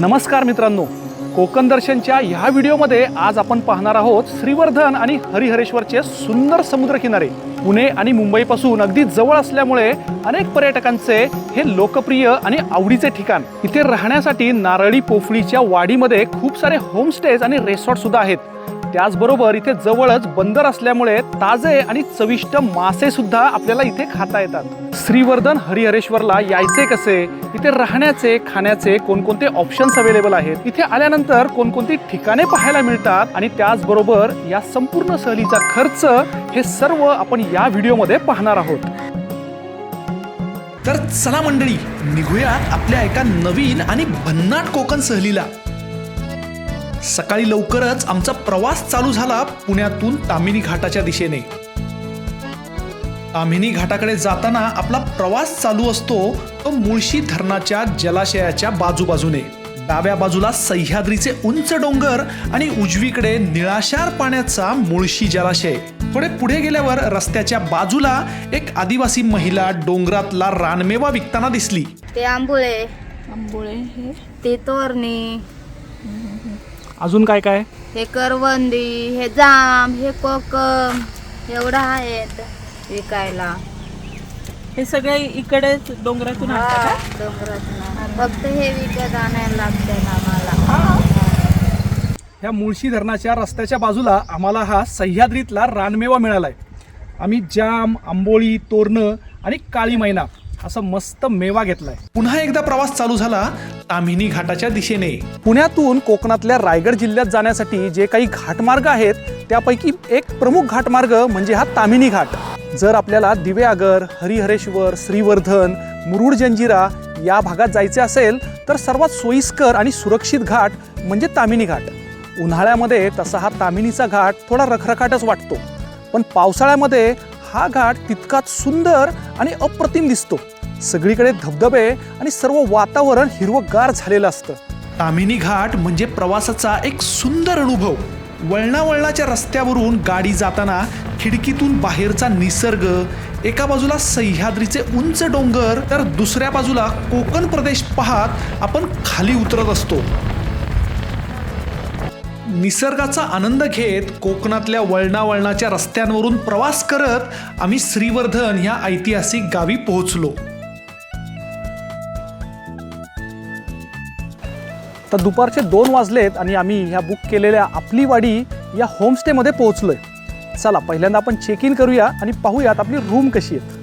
नमस्कार मित्रांनो. कोकण दर्शनच्या ह्या व्हिडिओमध्ये आज आपण पाहणार आहोत श्रीवर्धन आणि हरिहरेश्वरचे सुंदर समुद्रकिनारे. पुणे आणि मुंबईपासून अगदी जवळ असल्यामुळे अनेक पर्यटकांचे हे लोकप्रिय आणि आवडीचे ठिकाण. इथे राहण्यासाठी नारळी पोफळीच्या वाडीमध्ये खूप सारे होमस्टेज आणि रेसॉर्ट सुद्धा आहेत. त्याचबरोबर इथे जवळच बंदर असल्यामुळे ताजे आणि चविष्ट मासे सुद्धा आपल्याला इथे खाता येतात. श्रीवर्धन हरिहरेश्वरला यायचे कसे? इथे राहण्याचे खाण्याचे कोणकोणते ऑप्शन्स अवेलेबल आहेत? इथे आल्यानंतर कोणकोणती ठिकाणे पाहायला मिळतात? आणि त्याचबरोबर या संपूर्ण सहलीचा खर्च हे सर्व आपण या व्हिडिओमध्ये पाहणार आहोत. तर चला मंडळी निघूयात आपल्या एका नवीन आणि भन्नाट कोकण सहलीला. सकाळी लवकरच आमचा प्रवास चालू झाला पुण्यातून तामिनी घाटाच्या दिशेने. तामिनी घाटाकडे जाताना आपला प्रवास चालू असतो तो मुळशी धरणाच्या जलाशयाच्या बाजूबाजूने. डाव्या बाजूला सह्याद्रीचे उंच डोंगर आणि उजवीकडे निळाशार पाण्याचा मुळशी जलाशय. थोडे पुढे गेल्यावर रस्त्याच्या बाजूला एक आदिवासी महिला डोंगरातला रानमेवा विकताना दिसली. ते आंबोळे. आंबोळे हे? ते तोरणी. अजून काय काय? हे करवंदी हे जाम हे कोकम एवढं आहेत विकायला. हे सगळे इकडेच डोंगरातून आणतात का? डोंगरातनं फक्त हे विकत आणायला लागते आम्हाला. ह्या मुळशी धरणाच्या रस्त्याच्या बाजूला आम्हाला हा सह्याद्रीतला रानमेवा मिळालाय. आम्ही जाम आंबोळी तोरणं आणि काळी मैना असा मस्त मेवा घेतलाय. पुन्हा एकदा प्रवास चालू झाला ताम्हिणी घाटाच्या दिशेने. पुण्यातून कोकणातल्या रायगड जिल्ह्यात जाण्यासाठी जे काही घाटमार्ग आहेत त्यापैकी एक प्रमुख घाटमार्ग म्हणजे हा तामिनी घाट. जर आपल्याला दिवेआगर हरिहरेश्वर श्रीवर्धन मुरुड जंजिरा या भागात जायचे असेल तर सर्वात सोयीस्कर आणि सुरक्षित घाट म्हणजे तामिनी घाट. उन्हाळ्यामध्ये तसा हा तामिनीचा घाट थोडा रखरखाटच वाटतो. पण पावसाळ्यामध्ये हा घाट तितकाच सुंदर आणि अप्रतिम दिसतो. सगळीकडे धबधबे आणि सर्व वातावरण हिरवंगार झालेलं असतं. तामिनी घाट म्हणजे प्रवासाचा एक सुंदर अनुभव. वळणावळणाच्या रस्त्यावरून गाडी जाताना खिडकीतून बाहेरचा निसर्ग एका बाजूला सह्याद्रीचे उंच डोंगर तर दुसऱ्या बाजूला कोकण प्रदेश पाहत आपण खाली उतरत असतो. निसर्गाचा आनंद घेत कोकणातल्या वळणावळणाच्या रस्त्यांवरून प्रवास करत आम्ही श्रीवर्धन ह्या ऐतिहासिक गावी पोहोचलो. तर दुपारचे दोन वाजलेत आणि आम्ही ह्या बुक केलेल्या आपली वाडी या होमस्टेमध्ये पोहोचलोय. चला पहिल्यांदा आपण चेक इन करूया आणि पाहूयात आपली रूम कशी आहेत.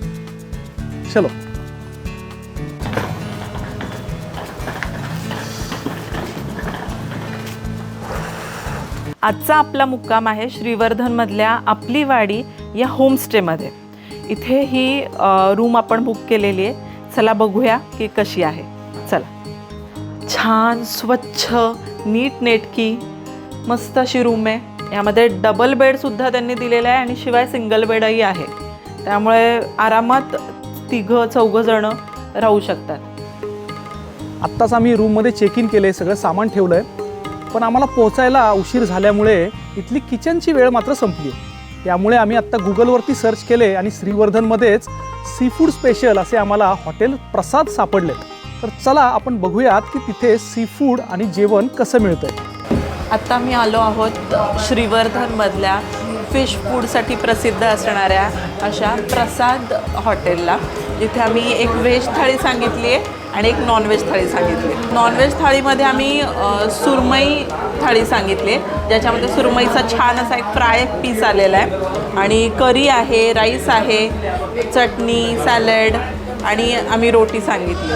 चलो. आजचा आपला मुक्काम आहे श्रीवर्धनमधल्या आपली वाडी या होमस्टेमध्ये. इथे ही रूम आपण बुक केलेली आहे. चला बघूया की कशी आहे. चला. छान स्वच्छ नीट नेटकी मस्त अशी रूम आहे. यामध्ये डबल बेडसुद्धा त्यांनी दिलेला आहे आणि शिवाय सिंगल बेडही आहे. त्यामुळे आरामात तिघं चौघं जणं राहू शकतात. आत्ताच आम्ही रूममध्ये चेक इन केलं आहे सगळं सामान ठेवलं आहे पण आम्हाला पोहोचायला उशीर झाल्यामुळे इथली किचनची वेळ मात्र संपली. त्यामुळे आम्ही आत्ता गुगलवरती सर्च केले आणि श्रीवर्धनमध्येच सी फूड स्पेशल असे आम्हाला हॉटेल प्रसाद सापडले. तर चला आपण बघूयात की तिथे सी फूड आणि जेवण कसं मिळतंय. आत्ता मी आलो आहोत श्रीवर्धनमधल्या फिश फूडसाठी प्रसिद्ध असणाऱ्या अशा प्रसाद हॉटेलला. जिथे आम्ही एक व्हेज थाळी सांगितली आहे. आणि एक नॉनव्हेज थाळी सांगितली. नॉनव्हेज थाळीमध्ये आम्ही सुरमई थाळी सांगितली. आहे ज्याच्यामध्ये सुरमईचा छान असा एक फ्राय पीस आलेला आहे. आणि करी आहे राईस आहे चटणी सॅलड आणि आम्ही रोटी सांगितली.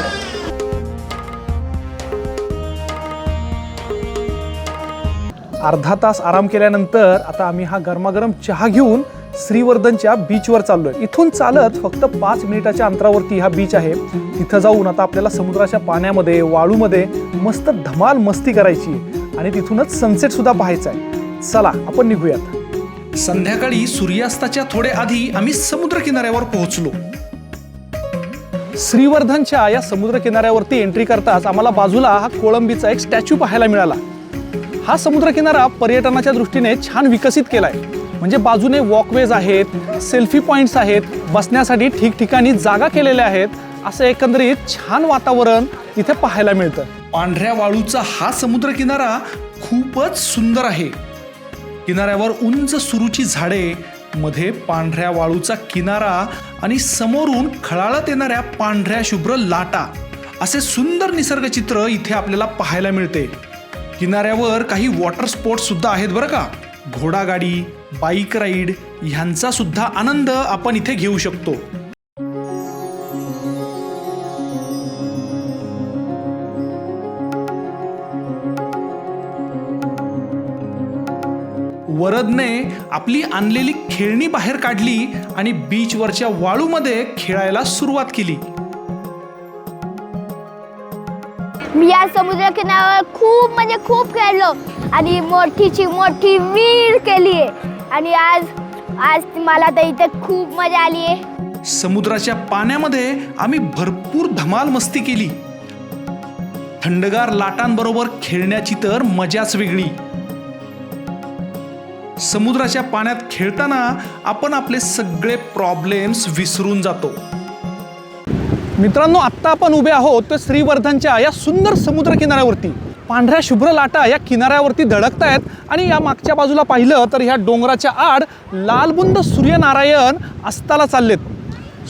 अर्धा तास आराम केल्यानंतर आता आम्ही हा गरमागरम चहा घेऊन श्रीवर्धनच्या बीचवर चाललोय. इथून चालत फक्त पाच मिनिटाच्या अंतरावरती हा बीच आहे. तिथं जाऊन आता आपल्याला समुद्राच्या पाण्यामध्ये वाळूमध्ये मस्त धमाल मस्ती करायची आहे. आणि तिथूनच सनसेट सुद्धा पाहायचा आहे. चला आपण निघूयात. संध्याकाळी सूर्यास्ताच्या थोडे आधी आम्ही समुद्र किनाऱ्यावर पोहोचलो. श्रीवर्धनच्या या समुद्र किनाऱ्यावरती एंट्री करताच आम्हाला बाजूला हा कोळंबीचा एक स्टॅच्यू पाहायला मिळाला. हा समुद्रकिनारा पर्यटनाच्या दृष्टीने छान विकसित केलाय. म्हणजे बाजूने वॉकवेज आहेत सेल्फी पॉईंट्स आहेत बसण्यासाठी ठिकठिकाणी जागा केलेल्या आहेत असं एकंदरीत छान वातावरण इथे पाहायला मिळतं. पांढऱ्या वाळूचा हा समुद्रकिनारा खूपच सुंदर आहे. किनाऱ्यावर उंच सुरूची झाडे मध्ये पांढऱ्या वाळूचा किनारा आणि समोरून खळाळत येणाऱ्या पांढऱ्या शुभ्र लाटा. असे सुंदर निसर्गचित्र इथे आपल्याला पाहायला मिळते. किनाऱ्यावर काही वॉटर स्पोर्ट्स सुद्धा आहेत बरं का? घोडागाडी बाईक राईड ह्यांचा सुद्धा आनंद आपण इथे घेऊ शकतो. वरदने आपली आणलेली खेळणी बाहेर काढली आणि बीचवरच्या वाळूमध्ये खेळायला सुरुवात केली. मी या समुद्र किनाऱ्यावर खूप म्हणजे खूप खेळलो. आणि मोठीची मोठी वीर केली आहे. आणि आज आज मला तर इथे खूप मजा आली आहे. समुद्राच्या पाण्यामध्ये आम्ही भरपूर धमाल मस्ती केली. थंडगार लाटांबरोबर खेळण्याची तर मजाच वेगळी. समुद्राच्या पाण्यात खेळताना आपण आपले सगळे प्रॉब्लेम्स विसरून जातो. मित्रांनो आत्ता आपण उभे आहोत श्रीवर्धनच्या या सुंदर समुद्र किनाऱ्यावरती. पांढऱ्या शुभ्र लाटा या किनाऱ्यावरती धडकत आहेत आणि या मागच्या बाजूला पाहिलं तर ह्या डोंगराच्या आड लालबुंद सूर्यनारायण अस्ताला चाललेत.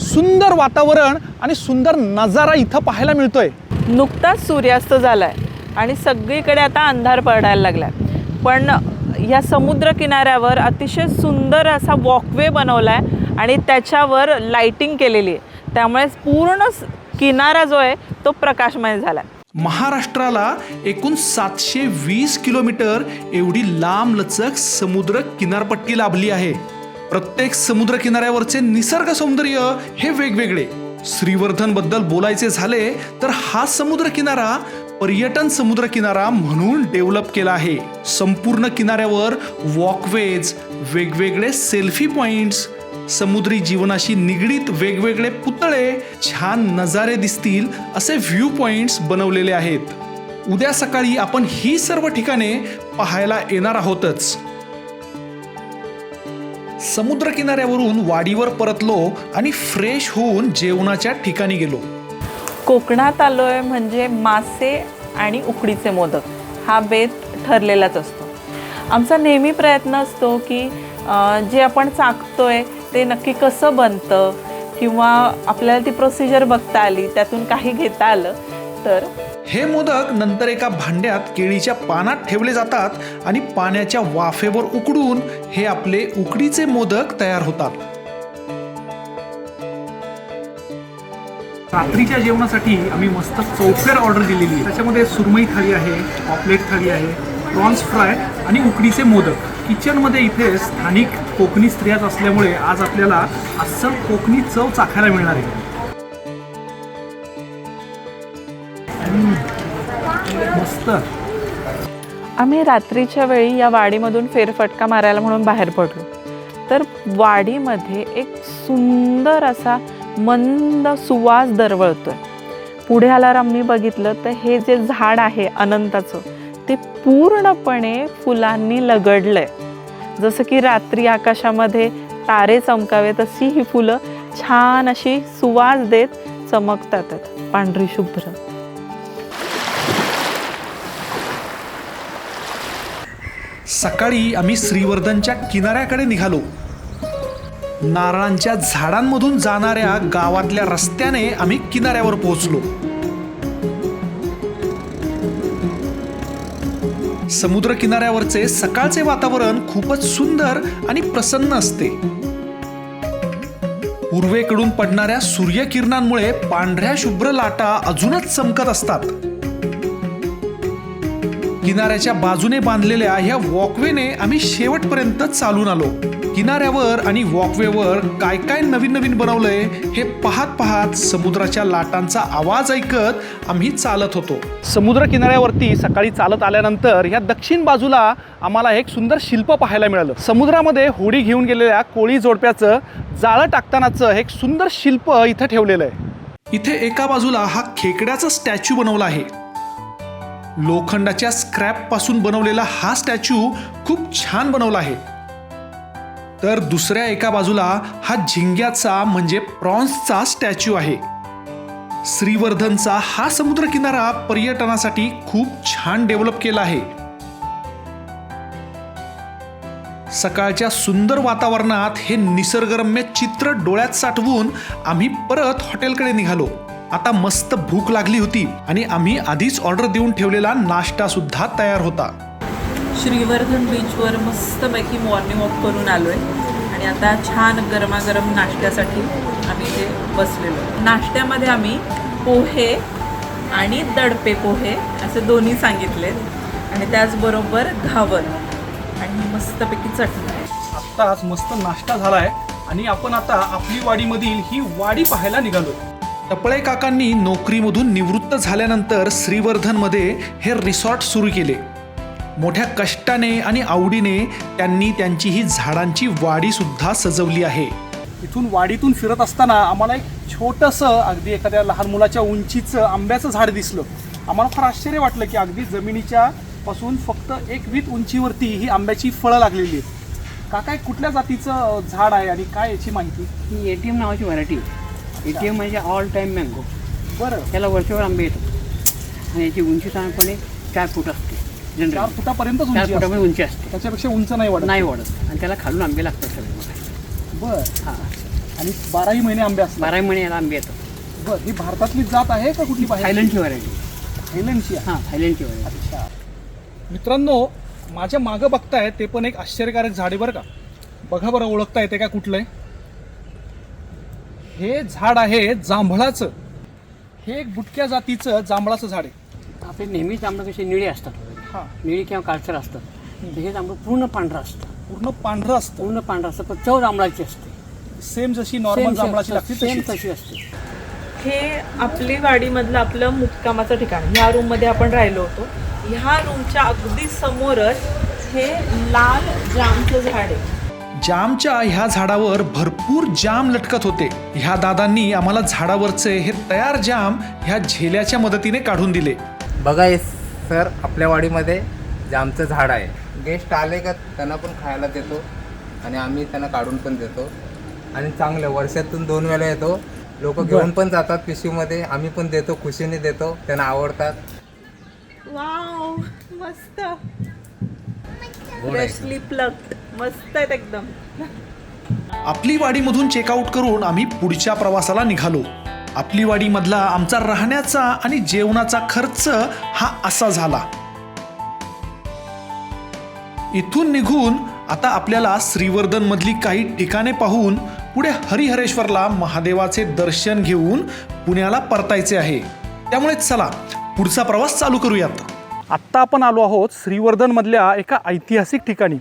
सुंदर वातावरण आणि सुंदर नजारा इथं पाहायला मिळतोय. नुकताच सूर्यास्त झालाय आणि सगळीकडे आता अंधार पडायला लागलाय. पण या समुद्र किनाऱ्यावर अतिशय सुंदर असा वॉकवे बनवला आहे आणि त्याच्यावर लाइटिंग केलेली आहे. त्यामुळे पूर्ण किनारा जो आहे तो प्रकाशमय झाला महाराष्ट्राला एकूण सातशे वीस किलोमीटर एवढी लांब लचक समुद्र किनारपट्टी लाभली आहे. प्रत्येक समुद्र किनाऱ्यावरचे निसर्ग सौंदर्य हे वेगवेगळे. श्रीवर्धनबद्दल बोलायचे झाले तर हा समुद्र किनारा पर्यटन समुद्र किनारा म्हणून डेव्हलप केला आहे. संपूर्ण किनाऱ्यावर वॉकवेज वेगवेगळे सेल्फी पॉइंट्स समुद्री जीवनाशी निगडीत वेगवेगळे पुतळे छान नजारे दिसतील असे व्ह्यू पॉइंट्स बनवलेले आहेत. उद्या सकाळी आपण ही सर्व ठिकाणे पाहायला येणार आहोतच. समुद्र किनाऱ्यावरून वाडीवर परतलो आणि फ्रेश होऊन जेवणाच्या ठिकाणी गेलो. कोकणात आलोय म्हणजे मासे आणि उकडीचे मोदक. हा बेत ठरलेलाच असतो. आमचा नेहमी प्रयत्न असतो की जे आपण चाकतोय ते नक्की कसं बनतं किंवा आपल्याला ती प्रोसिजर बघता आली त्यातून काही घेता आलं तर? हे मोदक नंतर एका भांड्यात केळीच्या पानात ठेवले जातात आणि पाण्याच्या वाफेवर उकडून हे आपले उकडीचे मोदक तयार होतात. रात्रीच्या जेवणासाठी आम्ही मस्त चौफेर ऑर्डर दिलेली आहे. त्याच्यामध्ये सुरमई थाळी आहे पॉपलेट थाळी आहे प्रॉन्स फ्राय आणि उकडीचे मोदक. किचनमध्ये इथे स्थानिक कोकणी स्त्रियाच असल्यामुळे आज आपल्याला अस्सल कोकणी चव चाखायला मिळणार आहे. मस्त. आम्ही रात्रीच्या वेळी या वाडीमधून फेरफटका मारायला म्हणून बाहेर पडलो. तर वाडीमध्ये एक सुंदर असा मंद सुवास दरवळतोय. पुढे आल्यावर आम्ही बघितलं तर हे जे झाड आहे अनंताचं ते पूर्णपणे फुलांनी लगडलंय. जसं की रात्री आकाशामध्ये तारे चमकावे तशी ही फुलं छान अशी सुवास देत चमकतात पांढरी शुभ्र. सकाळी आम्ही श्रीवर्धनच्या किनाऱ्याकडे निघालो. नारळांच्या झाडांमधून जाणाऱ्या गावातल्या रस्त्याने आम्ही किनाऱ्यावर पोहोचलो. समुद्र किनाऱ्यावरचे सकाळचे वातावरण खूपच सुंदर आणि प्रसन्न असते. पूर्वेकडून पडणाऱ्या सूर्यकिरणांमुळे पांढऱ्या शुभ्र लाटा अजूनच चमकत असतात. किनाऱ्याच्या बाजूने बांधलेल्या ह्या वॉकवेने आम्ही शेवटपर्यंत चालून आलो. किनाऱ्यावर आणि वॉकवेवर काय काय नवीन नवीन बनवलंय हे पाहत पाहत समुद्राच्या लाटांचा आवाज ऐकत आम्ही चालत होतो. समुद्र किनाऱ्यावरती सकाळी चालत आल्यानंतर ह्या दक्षिण बाजूला आम्हाला एक सुंदर शिल्प पाहायला मिळालं. समुद्रामध्ये होडी घेऊन गेलेल्या कोळी जोडप्याचं जाळं टाकतानाचं एक सुंदर शिल्प इथं ठेवलेलं आहे. इथे एका बाजूला हा खेकड्याचा स्टॅच्यू बनवला आहे. लोखंडाच्या स्क्रॅपपासून बनवलेला हा स्टॅच्यू खूप छान बनवला आहे. तर दुसऱ्या एका बाजूला हा झिंग्याचा म्हणजे प्रॉन्सचा स्टॅच्यू आहे. श्रीवर्धनचा हा समुद्रकिनारा पर्यटनासाठी खूप छान डेव्हलप केला आहे. सकाळच्या सुंदर वातावरणात हे निसर्गरम्य चित्र डोळ्यात साठवून आम्ही परत हॉटेलकडे निघालो. आता मस्त भूक लागली होती आणि आम्ही आधीच ऑर्डर देऊन ठेवलेला नाश्ता सुद्धा तयार होता. श्रीवर्धन बीचवर मस्तपैकी मॉर्निंग वॉक करून आलो आहे आणि आता छान गरमागरम नाश्त्यासाठी आम्ही इथे बसलेलो. नाश्त्यामध्ये आम्ही पोहे आणि दडपे पोहे असे दोन्ही सांगितलेत. आणि त्याचबरोबर घावन आणि मस्तपैकी चटणी. आत्ताच मस्त नाश्ता झाला आहे आणि आपण आता आपली वाडीमधील ही वाडी पाहायला निघालो. टपळे काकांनी नोकरीमधून निवृत्त झाल्यानंतर श्रीवर्धनमध्ये हे रिसॉर्ट सुरू केले. मोठ्या कष्टाने आणि आवडीने त्यांनी त्यांची ही झाडांची वाडी सुद्धा सजवली आहे. इथून वाडीतून फिरत असताना आम्हाला एक छोटंसं अगदी एखाद्या लहान मुलाच्या उंचीचं आंब्याचं झाड दिसलं. आम्हाला फार आश्चर्य वाटलं की अगदी जमिनीच्या पासून फक्त एक वीत उंचीवरती ही आंब्याची फळं लागलेली आहेत. काका हे कुठल्या जातीचं झाड आहे आणि काय याची माहिती? ही ए टी एम नावाची व्हरायटी ए टी एम म्हणजे ऑल टाईम मँगो. बरं. त्याला वर्षभर आंबे येतात. आणि याची उंची साधारणपणे चार फूट असते. चार जनरल फुटापर्यंतच चार उंची फुटापर्यंत असते. उंची असते. त्याच्यापेक्षा उंच नाही वाढत. नाही वाढत. आणि त्याला खालून आंबे लागतात सगळे. मग बर. हां. आणि बाराही महिने आंबे असतात. बाराही महिने याला आंबे येतात. बर ही भारतातली जात आहे का कुठली बाहेर थायलंडची व्हरायटी थायलंडची आहे. हां थायलंडची व्हरायटी अच्छा. मित्रांनो माझ्या मागं बघताय ते पण एक आश्चर्यकारक झाड आहे बरं का. बघा बरं ओळखता येते का कुठलं आहे हे झाड आहे जांभळाचं. हे एक बुटक्या जातीचं जांभळाचं झाड आहे. आपले नेहमीच आंबे कसे निळे असतात. हा. निळी किंवा काळसर असतात तर हे जांभळं पूर्ण पांढरं असतं. पूर्ण पांढरं असतं. पूर्ण पांढरं असतं पण चव जांभळाची असते. सेम जशी नॉर्मल जांभळाची लागते सेम. तशी असते. हे आपली वाडीमधलं आपलं मुक्कामाचं ठिकाण. ह्या रूममध्ये आपण राहिलो होतो. ह्या रूमच्या अगदी समोरच हे लाल जामचं झाड आहे. जामच्या ह्या झाडावर भरपूर जाम लटकत होते. ह्या दादांनी आम्हाला झाडावरचे हे तयार जाम ह्या झेल्याच्या मदतीने काढून दिले. बघा हे सर आपल्या वाडीमध्ये जामचं झाड आहे. गेस्ट आले का त्यांना पण खायला देतो. आणि आम्ही त्यांना काढून पण देतो. आणि चांगलं वर्षातून दोन वेळा येतो. लोक घेऊन पण जातात पिशवीमध्ये. आम्ही पण देतो खुशीने देतो. त्यांना आवडतात. वाव मस्त. फ्रेशली मस्त आहेत एकदम. आपली वाडीमधून चेकआउट करून आम्ही पुढच्या प्रवासाला निघालो. आपली वाडीमधला आमचा राहण्याचा आणि जेवणाचा खर्च हा असा झाला. इथून निघून आता आपल्याला श्रीवर्धन मधली काही ठिकाणे पाहून पुढे हरिहरेश्वरला महादेवाचे दर्शन घेऊन पुण्याला परतायचे आहे. त्यामुळे चला पुढचा प्रवास चालू करूयात. आत्ता आपण आलो आहोत श्रीवर्धनमधल्या एका ऐतिहासिक ठिकाणी.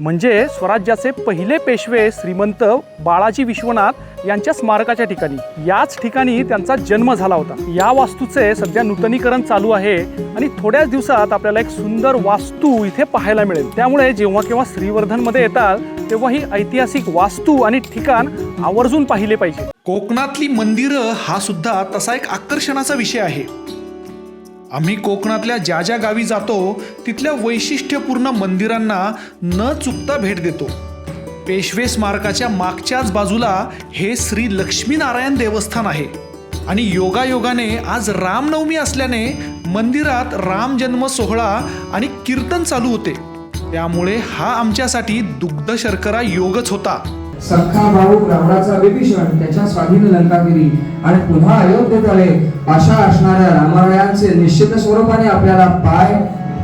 म्हणजे स्वराज्याचे पहिले पेशवे श्रीमंत बाळाजी विश्वनाथ यांच्या स्मारकाच्या ठिकाणी. याच ठिकाणी त्यांचा जन्म झाला होता. या वास्तूचे सध्या नूतनीकरण चालू आहे आणि थोड्याच दिवसात आपल्याला एक सुंदर वास्तू इथे पाहायला मिळेल. त्यामुळे जेव्हा केव्हा श्रीवर्धनमध्ये येतात तेव्हा ही ऐतिहासिक वास्तू आणि ठिकाण आवर्जून पाहिले पाहिजे. कोकणातली मंदिरं हा सुद्धा तसा एक आकर्षणाचा विषय आहे. आम्ही कोकणातल्या ज्या ज्या गावी जातो तिथल्या वैशिष्ट्यपूर्ण मंदिरांना न चुकता भेट देतो. पेशवे स्मारकाच्या मागच्याच बाजूला हे श्री लक्ष्मीनारायण देवस्थान आहे. आणि योगायोगाने आज रामनवमी असल्याने मंदिरात राम जन्म सोहळा आणि कीर्तन चालू होते. त्यामुळे हा आमच्यासाठी दुग्ध शर्करा योगच होता. सख्खा भाऊ रावणाचा विभीषण त्याच्या स्वाधीन लंकागिरी. आणि पुन्हा अयोध्येत आले. अशा असणाऱ्या रामरायांचे निश्चित स्वरूपाने आपल्याला पाय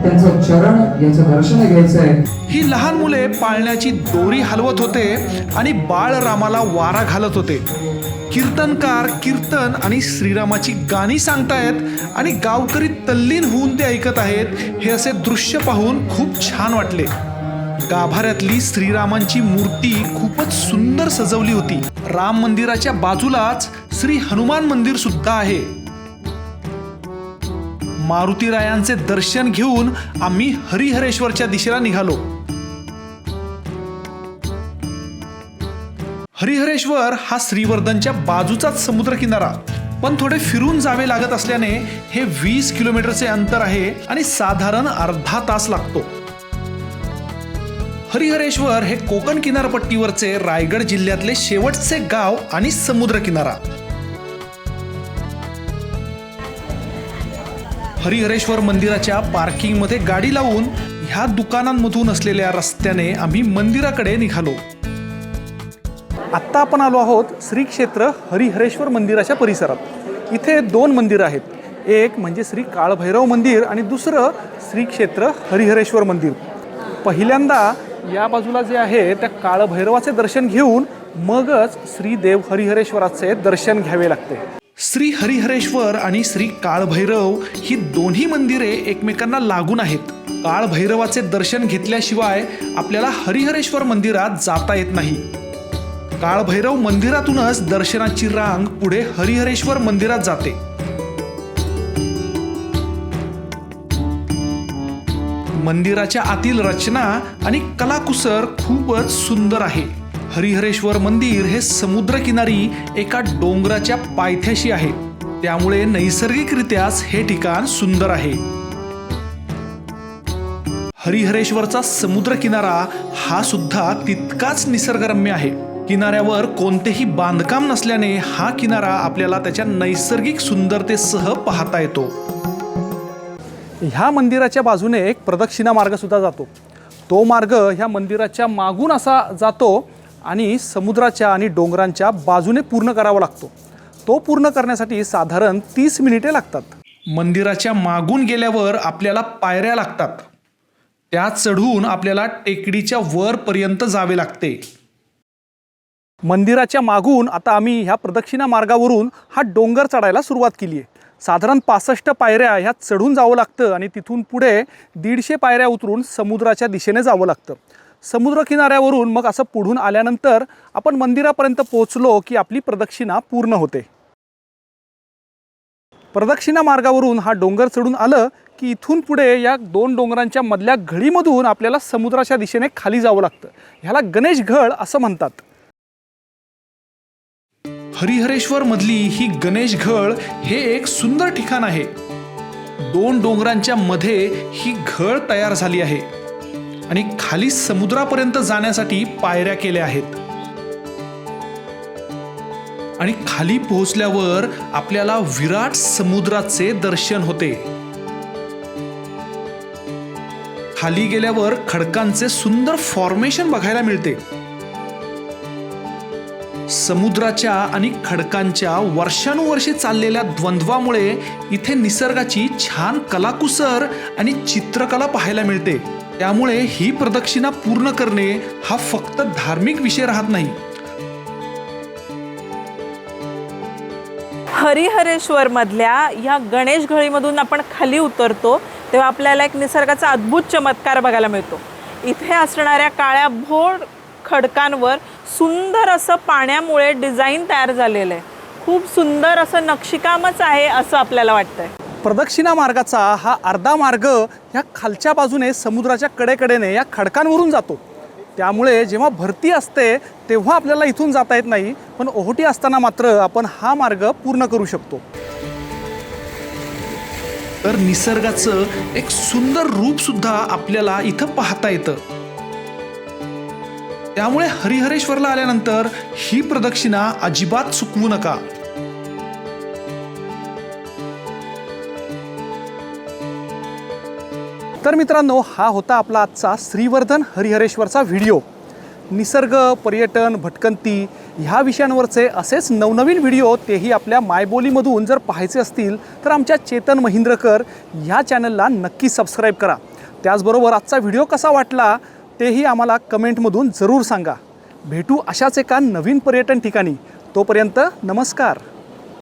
त्यांचं चरण याचं दर्शन घ्यायचंय ही लहान मुले पाळण्याची दोरी हलवत होते आणि बाळ रामाला वारा घालत होते. कीर्तनकार कीर्तन आणि श्रीरामाची गाणी सांगतायत आणि गावकरी तल्लीन होऊन ते ऐकत आहेत हे असे दृश्य पाहून खूप छान वाटले. गाभाऱ्यातली श्रीरामांची मूर्ती खूपच सुंदर सजवली होती. राम मंदिराच्या बाजूलाच श्री हनुमान मंदिर सुद्धा आहे. मारुतीरायांचे दर्शन घेऊन आम्ही हरिहरेश्वरच्या दिशेला निघालो. हरिहरेश्वर हा श्रीवर्धनच्या बाजूचाच समुद्रकिनारा पण थोडे फिरून जावे लागत असल्याने हे वीस किलोमीटरचे अंतर आहे आणि साधारण अर्धा तास लागतो. हरिहरेश्वर हे कोकण किनारपट्टीवरचे रायगड जिल्ह्यातले शेवटचे गाव आणि समुद्रकिनारा. हरिहरेश्वर मंदिराच्या पार्किंगमध्ये गाडी लावून ह्या दुकानांमधून असलेल्या रस्त्याने आम्ही मंदिराकडे निघालो. आत्ता आपण आलो आहोत श्री क्षेत्र हरिहरेश्वर मंदिराच्या परिसरात. इथे दोन मंदिरं आहेत. एक म्हणजे श्री काळभैरव मंदिर आणि दुसरं श्री क्षेत्र हरिहरेश्वर मंदिर. पहिल्यांदा या बाजूला जे आहे त्या काळभैरवाचे दर्शन घेऊन मगच श्री देव हरिहरेश्वराचे दर्शन घ्यावे लागते. श्री हरिहरेश्वर आणि श्री काळभैरव ही दोन्ही मंदिरे एकमेकांना लागून आहेत. काळभैरवाचे दर्शन घेतल्याशिवाय आपल्याला हरिहरेश्वर मंदिरात जाता येत नाही. काळभैरव मंदिरातूनच दर्शनाची रांग पुढे हरिहरेश्वर मंदिरात जाते. मंदिराच्या आतील रचना आणि कलाकुसर खूपच सुंदर आहे. हरिहरेश्वर मंदिर हे समुद्रकिनारी एका डोंगराच्या पायथ्याशी आहे. त्यामुळे नैसर्गिकरित्याच हे ठिकाण सुंदर आहे. हरिहरेश्वरचा समुद्रकिनारा हा सुद्धा तितकाच निसर्गरम्य आहे. किनाऱ्यावर कोणतेही बांधकाम नसल्याने हा किनारा आपल्याला त्याच्या नैसर्गिक सुंदरतेसह पाहता येतो. ह्या मंदिराच्या बाजूने एक प्रदक्षिणा मार्ग सुद्धा जातो. तो मार्ग ह्या मंदिराच्या मागून असा जातो आणि समुद्राच्या आणि डोंगरांच्या बाजूने पूर्ण करावा लागतो. तो पूर्ण करण्यासाठी साधारण तीस मिनिटे लागतात. मंदिराच्या मागून गेल्यावर आपल्याला पायऱ्या लागतात. त्या चढून आपल्याला टेकडीच्या वरपर्यंत जावे लागते. मंदिराच्या मागून आता आम्ही ह्या प्रदक्षिणा मार्गावरून हा डोंगर चढायला सुरुवात केली आहे साधारण पासष्ट पायऱ्या ह्या चढून जावं लागतं आणि तिथून पुढे दीडशे पायऱ्या उतरून समुद्राच्या दिशेने जावं लागतं. समुद्र किनाऱ्यावरून मग असं पुढून आल्यानंतर आपण मंदिरापर्यंत पोहोचलो की आपली प्रदक्षिणा पूर्ण होते. प्रदक्षिणा मार्गावरून हा डोंगर चढून आलं की इथून पुढे या दोन डोंगरांच्या मधल्या घडीमधून आपल्याला समुद्राच्या दिशेने खाली जावं लागतं. ह्याला गणेश घड असं म्हणतात. हरिहरेश्वर मधली ही गणेश घड हे एक सुंदर ठिकाण आहे. दोन डोंगरांच्या मध्ये ही घळ तयार झाली आहे. आणि खाली समुद्रापर्यंत जाण्यासाठी पायऱ्या केल्या आहेत. आणि खाली पोहोचल्यावर आपल्याला विराट समुद्राचे दर्शन होते. खाली गेल्यावर खडकांचे सुंदर फॉर्मेशन बघायला मिळते. समुद्राच्या आणि खडकांच्या वर्षानुवर्षे चाललेल्या द्वंद्वामुळे इथे निसर्गाची छान कलाकुसर आणि चित्रकला पाहायला मिळते. त्यामुळे ही प्रदक्षिणा पूर्ण करणे हा फक्त धार्मिक विषय राहत नाही. हरिहरेश्वर मधल्या या गणेश घळीमधून आपण खाली उतरतो तेव्हा आपल्याला एक निसर्गाचा अद्भुत चमत्कार बघायला मिळतो. इथे असणाऱ्या काळ्या भोर खडकांवर सुंदर असं पाण्यामुळे डिझाईन तयार झालेलं आहे. खूप सुंदर असं नक्षीकामच आहे असं आपल्याला वाटतंय. प्रदक्षिणा मार्गाचा हा अर्धा मार्ग ह्या खालच्या बाजूने समुद्राच्या कडेकडेने या खडकांवरून जातो. त्यामुळे जेव्हा भरती असते तेव्हा आपल्याला इथून जाता येत नाही. पण ओहोटी असताना मात्र आपण हा मार्ग पूर्ण करू शकतो. तर निसर्गाचं एक सुंदर रूप सुद्धा आपल्याला इथं पाहता येतं. त्यामुळे हरिहरेश्वरला आल्यानंतर ही प्रदक्षिणा अजिबात चुकवू नका. तर मित्रांनो हा होता आपला आजचा श्रीवर्धन हरिहरेश्वरचा व्हिडिओ. निसर्ग पर्यटन भटकंती ह्या विषयांवरचे असेच नवनवीन व्हिडिओ तेही आपल्या मायबोलीमधून जर पाहायचे असतील तर आमच्या चेतन महिंद्रकर ह्या चॅनलला नक्की सबस्क्राईब करा. त्याचबरोबर आजचा व्हिडिओ कसा वाटला तेही आम्हाला कमेंटमधून जरूर सांगा. भेटू अशाच एका नवीन पर्यटन ठिकाणी. तोपर्यंत नमस्कार.